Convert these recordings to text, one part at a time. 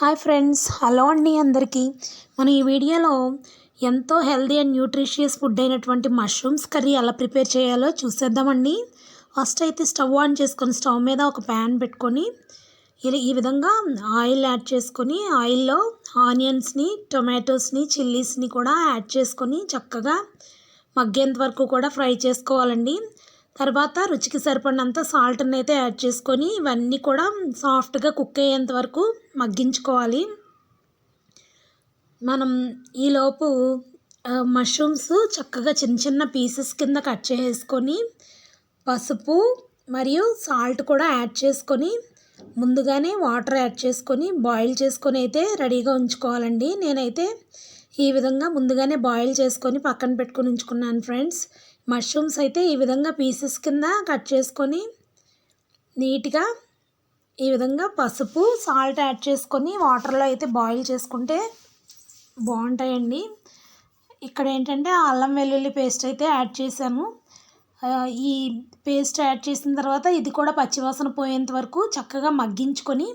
Hi friends hello అండి అందరికీ. మనం ఈ వీడియోలో ఎంతో హెల్దీ అండ్ న్యూట్రిషియస్ ఫుడ్ అయినటువంటి మష్రూమ్స్ కర్రీ ఎలా ప్రిపేర్ చేయాలో చూసేద్దామండి. ఫస్ట్ అయితే స్టవ్ ఆన్ చేసుకొని స్టవ్ మీద ఒక ప్యాన్ పెట్టుకొని ఇలా ఈ విధంగా ఆయిల్ యాడ్ చేసుకొని ఆయిల్లో ఆనియన్స్ని టొమాటోస్ని చిల్లీస్ని కూడా యాడ్ చేసుకొని చక్కగా మగ్గేంత వరకు కూడా ఫ్రై చేసుకోవాలండి. తర్వాత రుచికి సరిపడినంత సాల్ట్ని అయితే యాడ్ చేసుకొని ఇవన్నీ కూడా సాఫ్ట్గా కుక్ అయ్యేంత వరకు మగ్గించుకోవాలి. మనం ఈలోపు మష్రూమ్స్ చక్కగా చిన్న చిన్న పీసెస్ కింద కట్ చేసుకొని పసుపు మరియు సాల్ట్ కూడా యాడ్ చేసుకొని ముందుగానే వాటర్ యాడ్ చేసుకొని బాయిల్ చేసుకొని అయితే రెడీగా ఉంచుకోవాలండి. నేనైతే ఈ విధంగా ముందుగానే బాయిల్ చేసుకొని పక్కన పెట్టుకొని ఉంచుకున్నాను ఫ్రెండ్స్ మష్రూమ్స్ అయితే ఈ విధంగా పీసెస్ కింద కట్ చేసుకొని నీట్గా ఈ విధంగా పసుపు సాల్ట్ యాడ్ చేసుకొని వాటర్లో అయితే బాయిల్ చేసుకుంటే బాగుంటాయండి. ఇక్కడ ఏంటంటే అల్లం వెల్లుల్లి పేస్ట్ అయితే యాడ్ చేశాను ఈ పేస్ట్ యాడ్ చేసిన తర్వాత ఇది కూడా పచ్చివాసన పోయేంత వరకు చక్కగా మగ్గించుకొని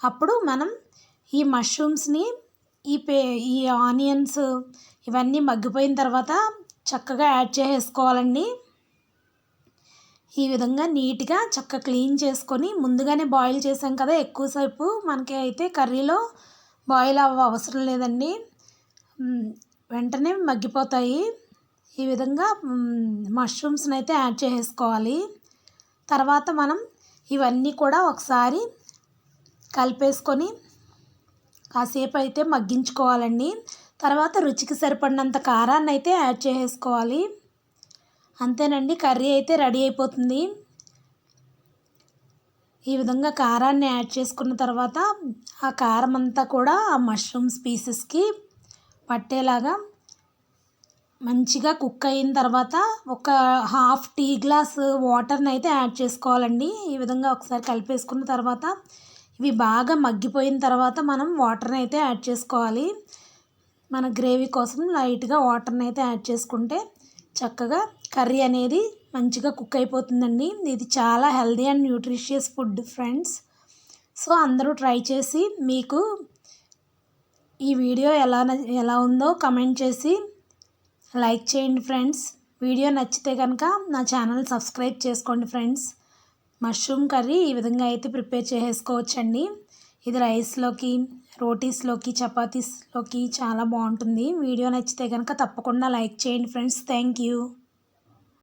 అప్పుడు మనం ఈ మష్రూమ్స్ని ఈ పే ఈ ఆనియన్స్ ఇవన్నీ మగ్గిపోయిన తర్వాత చక్కగా యాడ్ చేసేసుకోవాలండి. ఈ విధంగా నీట్గా చక్క క్లీన్ చేసుకొని ముందుగానే బాయిల్ చేసాం కదా ఎక్కువసేపు. మనకి అయితే కర్రీలో బాయిల్ అవ్వ అవసరం లేదండి. వెంటనే మగ్గిపోతాయి. ఈ విధంగా మష్రూమ్స్ని అయితే యాడ్ చేసేసుకోవాలి. తర్వాత మనం ఇవన్నీ కూడా ఒకసారి కలిపేసుకొని కాసేపు అయితే మగ్గించుకోవాలండి. తర్వాత రుచికి సరిపడినంత కారాన్ని అయితే యాడ్ చేసుకోవాలి. అంతేనండి కర్రీ అయితే రెడీ అయిపోతుంది. ఈ విధంగా కారాన్ని యాడ్ చేసుకున్న తర్వాత ఆ కారం అంతా కూడా ఆ మష్రూమ్స్ పీసెస్కి పట్టేలాగా మంచిగా కుక్ అయిన తర్వాత ఒక హాఫ్ టీ గ్లాస్ వాటర్ని అయితే యాడ్ చేసుకోవాలండి. ఈ విధంగా ఒకసారి కలిపేసుకున్న తర్వాత ఇవి బాగా మగ్గిపోయిన తర్వాత మనం వాటర్ని అయితే యాడ్ చేసుకోవాలి. మన గ్రేవీ కోసం లైట్గా వాటర్ని అయితే యాడ్ చేసుకుంటే చక్కగా కర్రీ అనేది మంచిగా కుక్ అయిపోతుందండి. ఇది చాలా healthy and nutritious food friends. So అందరూ ట్రై చేసి మీకు ఈ వీడియో ఎలా ఎలా ఉందో కమెంట్ చేసి లైక్ చేయండి ఫ్రెండ్స్. వీడియో నచ్చితే కనుక నా ఛానల్ సబ్స్క్రైబ్ చేసుకోండి ఫ్రెండ్స్. మష్రూమ్ కర్రీ ఈ విధంగా అయితే ప్రిపేర్ చేసేసుకోవచ్చండి. ఇది రైస్లోకి రోటీస్లోకి చపాతీస్లోకి చాలా బాగుంటుంది. వీడియో నచ్చితే కనుక తప్పకుండా లైక్ చేయండి ఫ్రెండ్స్. Thank you